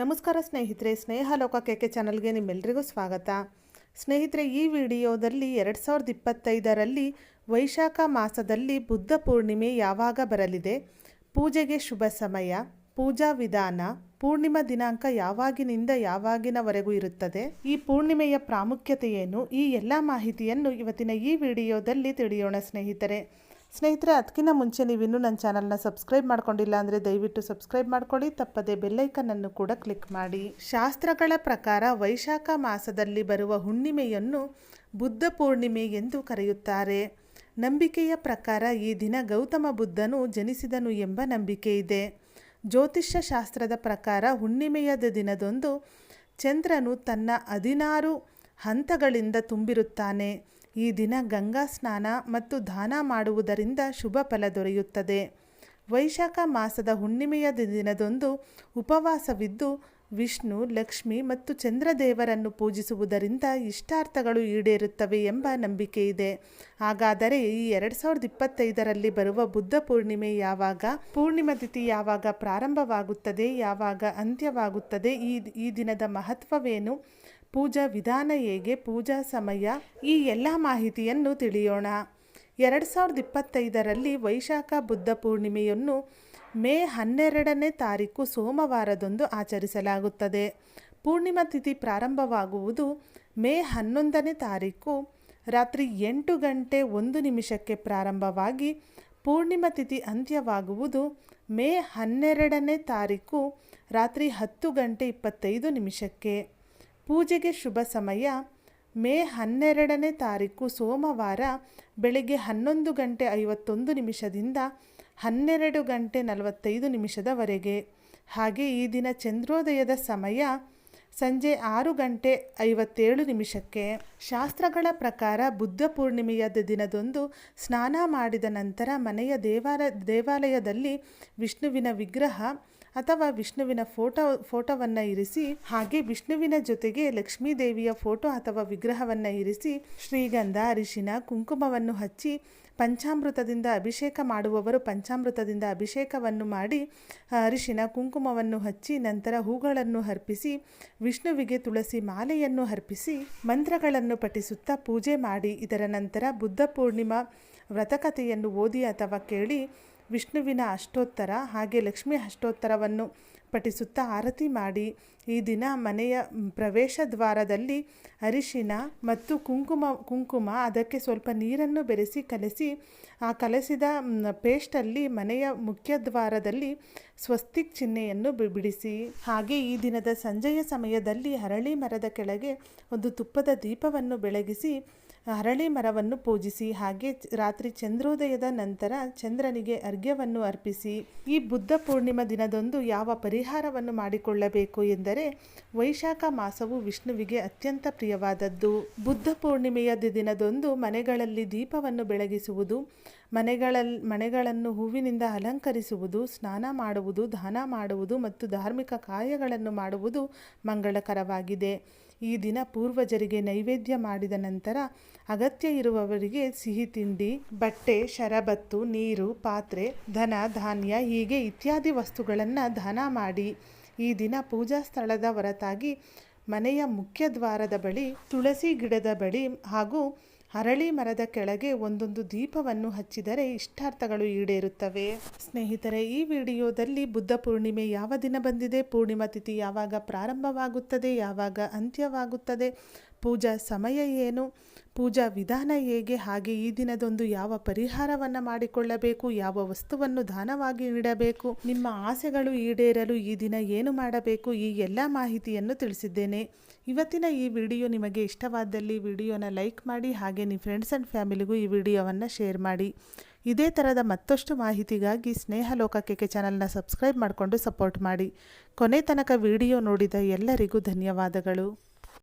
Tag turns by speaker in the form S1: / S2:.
S1: ನಮಸ್ಕಾರ ಸ್ನೇಹಿತರೆ ಸ್ನೇಹ ಲೋಕ ಕೆಕೆ ಚಾನಲ್ಗೆ ನಿಮ್ಮೆಲ್ಲರಿಗೂ ಸ್ವಾಗತ. ಸ್ನೇಹಿತರೆ, ಈ ವಿಡಿಯೋದಲ್ಲಿ ಎರಡು ಸಾವಿರದ ಇಪ್ಪತ್ತೈದರಲ್ಲಿ ವೈಶಾಖ ಮಾಸದಲ್ಲಿ ಬುದ್ಧ ಪೂರ್ಣಿಮೆ ಯಾವಾಗ ಬರಲಿದೆ? ಪೂಜೆಗೆ ಶುಭ ಸಮಯ, ಪೂಜಾ ವಿಧಾನ, ಪೂರ್ಣಿಮಾ ದಿನಾಂಕ ಯಾವಾಗಿನಿಂದ ಯಾವಾಗಿನವರೆಗೂ ಇರುತ್ತದೆ? ಈ ಪೂರ್ಣಿಮೆಯ ಪ್ರಾಮುಖ್ಯತೆ ಏನು? ಈ ಎಲ್ಲ ಮಾಹಿತಿಯನ್ನು ಇವತ್ತಿನ ಈ ವಿಡಿಯೋದಲ್ಲಿ ತಿಳಿಯೋಣ ಸ್ನೇಹಿತರೆ. ಸ್ನೇಹಿತರೆ, ಅದಕ್ಕಿಂತ ಮುಂಚೆ ನೀವಿನ್ನೂ ನನ್ನ ಚಾನಲ್ನ ಸಬ್ಸ್ಕ್ರೈಬ್ ಮಾಡ್ಕೊಂಡಿಲ್ಲ ಅಂದರೆ ದಯವಿಟ್ಟು ಸಬ್ಸ್ಕ್ರೈಬ್ ಮಾಡ್ಕೊಳ್ಳಿ, ತಪ್ಪದೆ ಬೆಲ್ಲೈಕನನ್ನು ಕೂಡ ಕ್ಲಿಕ್ ಮಾಡಿ. ಶಾಸ್ತ್ರಗಳ ಪ್ರಕಾರ ವೈಶಾಖ ಮಾಸದಲ್ಲಿ ಬರುವ ಹುಣ್ಣಿಮೆಯನ್ನು ಬುದ್ಧ ಪೂರ್ಣಿಮೆ ಎಂದು ಕರೆಯುತ್ತಾರೆ. ನಂಬಿಕೆಯ ಪ್ರಕಾರ ಈ ದಿನ ಗೌತಮ ಬುದ್ಧನು ಜನಿಸಿದನು ಎಂಬ ನಂಬಿಕೆ ಇದೆ. ಜ್ಯೋತಿಷ್ಯ ಶಾಸ್ತ್ರದ ಪ್ರಕಾರ ಹುಣ್ಣಿಮೆಯದ ದಿನದಂದು ಚಂದ್ರನು ತನ್ನ ಹದಿನಾರು ಹಂತಗಳಿಂದ ತುಂಬಿರುತ್ತಾನೆ. ಈ ದಿನ ಗಂಗಾ ಸ್ನಾನ ಮತ್ತು ದಾನ ಮಾಡುವುದರಿಂದ ಶುಭ ಫಲ ದೊರೆಯುತ್ತದೆ. ವೈಶಾಖ ಮಾಸದ ಹುಣ್ಣಿಮೆಯ ದಿನದಂದು ಉಪವಾಸವಿದ್ದು ವಿಷ್ಣು, ಲಕ್ಷ್ಮಿ ಮತ್ತು ಚಂದ್ರದೇವರನ್ನು ಪೂಜಿಸುವುದರಿಂದ ಇಷ್ಟಾರ್ಥಗಳು ಈಡೇರುತ್ತವೆ ಎಂಬ ನಂಬಿಕೆ ಇದೆ. ಹಾಗಾದರೆ ಈ ಎರಡು ಸಾವಿರದ ಇಪ್ಪತ್ತೈದರಲ್ಲಿ ಬರುವ ಬುದ್ಧ ಪೂರ್ಣಿಮೆ ಯಾವಾಗ? ಪೂರ್ಣಿಮಾ ತಿಥಿ ಯಾವಾಗ ಪ್ರಾರಂಭವಾಗುತ್ತದೆ? ಯಾವಾಗ ಅಂತ್ಯವಾಗುತ್ತದೆ? ಈ ಈ ದಿನದ ಮಹತ್ವವೇನು? ಪೂಜಾ ವಿಧಾನ ಹೇಗೆ? ಪೂಜಾ ಸಮಯ? ಈ ಎಲ್ಲ ಮಾಹಿತಿಯನ್ನು ತಿಳಿಯೋಣ. ಎರಡು ಸಾವಿರದ ಇಪ್ಪತ್ತೈದರಲ್ಲಿ ವೈಶಾಖ ಬುದ್ಧ ಪೂರ್ಣಿಮೆಯನ್ನು ಮೇ ಹನ್ನೆರಡನೇ ತಾರೀಕು ಸೋಮವಾರದಂದು ಆಚರಿಸಲಾಗುತ್ತದೆ. ಪೂರ್ಣಿಮಾ ತಿಥಿ ಪ್ರಾರಂಭವಾಗುವುದು ಮೇ ಹನ್ನೊಂದನೇ ತಾರೀಕು. ರಾತ್ರಿ ಎಂಟು ಗಂಟೆ ಒಂದು ನಿಮಿಷಕ್ಕೆ ಪ್ರಾರಂಭವಾಗಿ ಪೂರ್ಣಿಮಾ ತಿಥಿ ಅಂತ್ಯವಾಗುವುದು ಮೇ ಹನ್ನೆರಡನೇ ತಾರೀಕು ರಾತ್ರಿ ಹತ್ತು ಗಂಟೆ ಇಪ್ಪತ್ತೈದು ನಿಮಿಷಕ್ಕೆ. ಪೂಜೆಗೆ ಶುಭ ಸಮಯ ಮೇ ಹನ್ನೆರಡನೇ ತಾರೀಕು ಸೋಮವಾರ ಬೆಳಗ್ಗೆ ಹನ್ನೊಂದು ಗಂಟೆ ಐವತ್ತೊಂದು ನಿಮಿಷದಿಂದ ಹನ್ನೆರಡು ಗಂಟೆ ನಲವತ್ತೈದು ನಿಮಿಷದವರೆಗೆ. ಹಾಗೆ ಈ ದಿನ ಚಂದ್ರೋದಯದ ಸಮಯ ಸಂಜೆ ಆರು ಗಂಟೆ ಐವತ್ತೇಳು ನಿಮಿಷಕ್ಕೆ. ಶಾಸ್ತ್ರಗಳ ಪ್ರಕಾರ ಬುದ್ಧ ಪೂರ್ಣಿಮೆಯಾದ ದಿನದಂದು ಸ್ನಾನ ಮಾಡಿದ ನಂತರ ಮನೆಯ ದೇವಾಲ, ದೇವಾಲಯದಲ್ಲಿ ವಿಷ್ಣುವಿನ ವಿಗ್ರಹ ಅಥವಾ ವಿಷ್ಣುವಿನ ಫೋಟೋ, ಫೋಟೋವನ್ನು ಇರಿಸಿ, ಹಾಗೆ ವಿಷ್ಣುವಿನ ಜೊತೆಗೆ ಲಕ್ಷ್ಮೀ ದೇವಿಯ ಫೋಟೋ ಅಥವಾ ವಿಗ್ರಹವನ್ನು ಇರಿಸಿ, ಶ್ರೀಗಂಧ, ಅರಿಶಿನ, ಕುಂಕುಮವನ್ನು ಹಚ್ಚಿ, ಪಂಚಾಮೃತದಿಂದ ಅಭಿಷೇಕ ಮಾಡುವವರು ಪಂಚಾಮೃತದಿಂದ ಅಭಿಷೇಕವನ್ನು ಮಾಡಿ, ಅರಿಶಿನ, ಕುಂಕುಮವನ್ನು ಹಚ್ಚಿ, ನಂತರ ಹೂಗಳನ್ನು ಅರ್ಪಿಸಿ, ವಿಷ್ಣುವಿಗೆ ತುಳಸಿ ಮಾಲೆಯನ್ನು ಅರ್ಪಿಸಿ, ಮಂತ್ರಗಳನ್ನು ಪಠಿಸುತ್ತಾ ಪೂಜೆ ಮಾಡಿ, ಇದರ ನಂತರ ಬುದ್ಧ ಪೂರ್ಣಿಮಾ ವ್ರತಕಥೆಯನ್ನು ಓದಿ ಅಥವಾ ಕೇಳಿ ವಿಷ್ಣುವಿನ ಅಷ್ಟೋತ್ತರ ಹಾಗೆ ಲಕ್ಷ್ಮಿ ಅಷ್ಟೋತ್ತರವನ್ನು ಪಠಿಸುತ್ತಾ ಆರತಿ ಮಾಡಿ ಈ ದಿನ ಮನೆಯ ಪ್ರವೇಶ ದ್ವಾರದಲ್ಲಿ ಅರಿಶಿನ ಮತ್ತು ಕುಂಕುಮ ಕುಂಕುಮ, ಅದಕ್ಕೆ ಸ್ವಲ್ಪ ನೀರನ್ನು ಬೆರೆಸಿ ಕಲಸಿ, ಆ ಕಲಸಿದ ಪೇಸ್ಟಲ್ಲಿ ಮನೆಯ ಮುಖ್ಯ ದ್ವಾರದಲ್ಲಿ ಸ್ವಸ್ತಿಕ್ ಚಿಹ್ನೆಯನ್ನು ಬಿಡಿಸಿ, ಹಾಗೆ ಈ ದಿನದ ಸಂಜೆಯ ಸಮಯದಲ್ಲಿ ಹರಳಿ ಮರದ ಕೆಳಗೆ ಒಂದು ತುಪ್ಪದ ದೀಪವನ್ನು ಬೆಳಗಿಸಿ ಹರಳಿ ಮರವನ್ನು ಪೂಜಿಸಿ ಹಾಗೆ ರಾತ್ರಿ ಚಂದ್ರೋದಯದ ನಂತರ ಚಂದ್ರನಿಗೆ ಅರ್ಘ್ಯವನ್ನು ಅರ್ಪಿಸಿ ಈ ಬುದ್ಧ ಪೂರ್ಣಿಮಾ ದಿನದಂದು ಯಾವ ಪರಿಹಾರವನ್ನು ಮಾಡಿಕೊಳ್ಳಬೇಕು ಎಂದರೆ ವೈಶಾಖ ಮಾಸವು ವಿಷ್ಣುವಿಗೆ ಅತ್ಯಂತ ಪ್ರಿಯವಾದದ್ದು. ಬುದ್ಧ ಪೂರ್ಣಿಮೆಯ ದಿನದಂದು ಮನೆಗಳಲ್ಲಿ ದೀಪವನ್ನು ಬೆಳಗಿಸುವುದು ಮನೆಗಳಲ್ಲಿ ಮನೆಗಳನ್ನು ಹೂವಿನಿಂದ ಅಲಂಕರಿಸುವುದು, ಸ್ನಾನ ಮಾಡುವುದು, ದಾನ ಮಾಡುವುದು ಮತ್ತು ಧಾರ್ಮಿಕ ಕಾರ್ಯಗಳನ್ನು ಮಾಡುವುದು ಮಂಗಳಕರವಾಗಿದೆ. ಈ ದಿನ ಪೂರ್ವಜರಿಗೆ ನೈವೇದ್ಯ ಮಾಡಿದ ನಂತರ ಅಗತ್ಯ ಇರುವವರಿಗೆ ಸಿಹಿ ತಿಂಡಿ, ಬಟ್ಟೆ, ಶರಬತ್ತು, ನೀರು, ಪಾತ್ರೆ, ಧನ, ಧಾನ್ಯ, ಹೀಗೆ ಇತ್ಯಾದಿ ವಸ್ತುಗಳನ್ನು ದಾನ ಮಾಡಿ. ಈ ದಿನ ಪೂಜಾ ಸ್ಥಳದ ಹೊರತಾಗಿ ಮನೆಯ ಮುಖ್ಯ ದ್ವಾರದ ಬಳಿ, ತುಳಸಿ ಗಿಡದ ಬಳಿ ಹಾಗೂ ಹರಳಿ ಮರದ ಕೆಳಗೆ ಒಂದೊಂದು ದೀಪವನ್ನು ಹಚ್ಚಿದರೆ ಇಷ್ಟಾರ್ಥಗಳು ಈಡೇರುತ್ತವೆ. ಸ್ನೇಹಿತರೆ, ಈ ವಿಡಿಯೋದಲ್ಲಿ ಬುದ್ಧ ಪೂರ್ಣಿಮೆ ಯಾವ ದಿನ ಬಂದಿದೆ, ಪೂರ್ಣಿಮಾ ತಿಥಿ ಯಾವಾಗ ಪ್ರಾರಂಭವಾಗುತ್ತದೆ, ಯಾವಾಗ ಅಂತ್ಯವಾಗುತ್ತದೆ ಪೂಜಾ ಸಮಯ ಏನು? ಪೂಜಾ ವಿಧಾನ ಹೇಗೆ? ಹಾಗೆ ಈ ದಿನದೊಂದು ಯಾವ ಪರಿಹಾರವನ್ನು ಮಾಡಿಕೊಳ್ಳಬೇಕು? ಯಾವ ವಸ್ತುವನ್ನು ದಾನವಾಗಿ ನೀಡಬೇಕು? ನಿಮ್ಮ ಆಸೆಗಳು ಈಡೇರಲು ಈ ದಿನ ಏನು ಮಾಡಬೇಕು? ಈ ಎಲ್ಲ ಮಾಹಿತಿಯನ್ನು ತಿಳಿಸಿದ್ದೇನೆ. ಇವತ್ತಿನ ಈ ವಿಡಿಯೋ ನಿಮಗೆ ಇಷ್ಟವಾದಲ್ಲಿ ವಿಡಿಯೋನ ಲೈಕ್ ಮಾಡಿ, ಹಾಗೆ ನಿಮ್ಮ ಫ್ರೆಂಡ್ಸ್ ಆ್ಯಂಡ್ ಫ್ಯಾಮಿಲಿಗೂ ಈ ವಿಡಿಯೋವನ್ನು ಶೇರ್ ಮಾಡಿ. ಇದೇ ಥರದ ಮತ್ತಷ್ಟು ಮಾಹಿತಿಗಾಗಿ ಸ್ನೇಹ ಲೋಕಕ್ಕೆ ಚಾನಲ್ನ ಸಬ್ಸ್ಕ್ರೈಬ್ ಮಾಡಿಕೊಂಡು ಸಪೋರ್ಟ್ ಮಾಡಿ. ಕೊನೆ ತನಕ ವಿಡಿಯೋ ನೋಡಿದ ಎಲ್ಲರಿಗೂ ಧನ್ಯವಾದಗಳು.